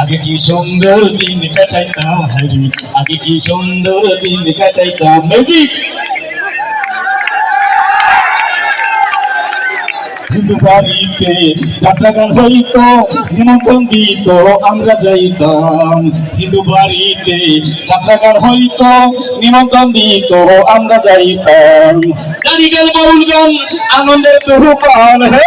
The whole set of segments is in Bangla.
আগে কি সুন্দর দিন কাটাইতাম, আগে কি সুন্দর দিন কাটাইতাম। হিন্দু বাড়িতে যাত্রা গান নিমন্ত্রণ দিত, আমরা যাইতাম। হিন্দু বাড়িতে যাত্রা হইতো, নিমন্ত্রণ দিত, আমরা যাইতাম। আনন্দের তুফান হে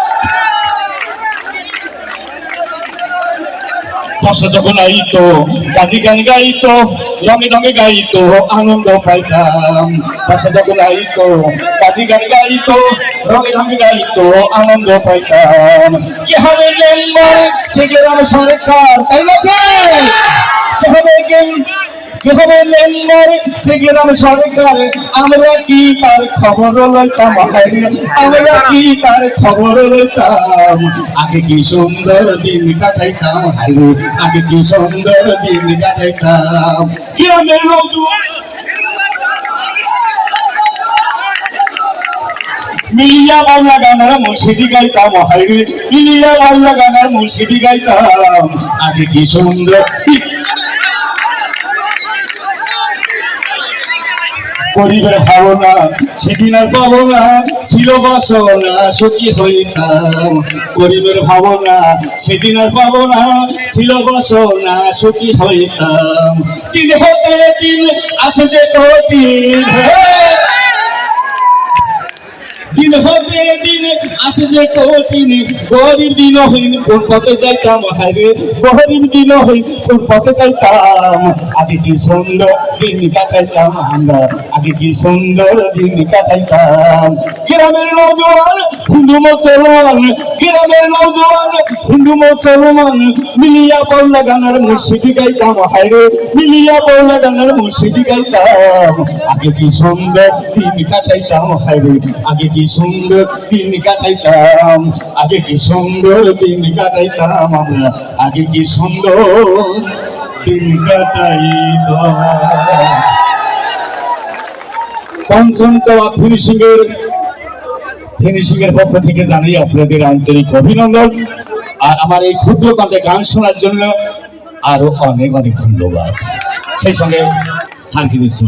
বর্ষা যখন আইতো, গাজি গান গাইতো, রঙে রঙে গাইতো, আনন্দ পাইতাম। বর্ষা যখন আইতো, গাজি গান গাইতো, রঙে রঙে গাইতো, আনন্দ পাইতাম। কি হবে মেম্বার থেকে রাম সরকার, তাই না আমরা কি তার খবর লইতাম? আমরা কি তার খবর লইতাম? আগে কি সুন্দর দিন কাটাইতাম? আগে কি সুন্দর দিন কাটাইতাম? গ্রামের মিলিয়া বাংলা গানার মুর্শিদি গাইতাম হাইরে মিলিয়া বাংলা গানার মুর্শিদি গাইতাম। আগে কি সুন্দর গরিবের ভাবনা সেদিন আর পাবো না ছিল বাসনা, সুখী হইতাম। গরিবের ভাবনা সেদিন আর পাবো না ছিল বাসনা, সুখী হইতাম। দিন হতে দিন আসে যে কঠিন দিন হতে দিন আসে যে কঠিন গরিব দিন হইন, কোন পথে যাইতাম? হারে গরিব দিন হইন, কোন পথে যাইতাম? আগে কি সুন্দর দিন কাটাইতাম আমরা? আগে কি সুন্দর দিন কাটাইতাম? গ্রামের নৌজওয়ান, হিন্দু মুসলমান, গ্রামের নৌজওয়ান, হিন্দু মুসলমান, মিলিয়া পড়লা গানার মুর্শিদি গাইতাম। হায়রে, মিলিয়া পড়লা গানার মুর্শিদি গাইতাম। আগে কি সুন্দর দিন কাটাইতাম? হায়রে, আগে কি সুন্দর দিন কাটাইতাম। আগে কি সুন্দর দিন কাটাইতাম আমরা? আগে কি সুন্দর দিন কাটাইতাম? পঞ্চম তলা ফিনিশিং এর ফিনিশিং এর পক্ষ থেকে জানাই আপনাদের আন্তরিক অভিনন্দন। আর আমার এই ক্ষুদ্র কণ্ঠে গান শোনার জন্য আরও অনেক অনেক ধন্যবাদ। সেই সঙ্গে শান্তি দিচ্ছি।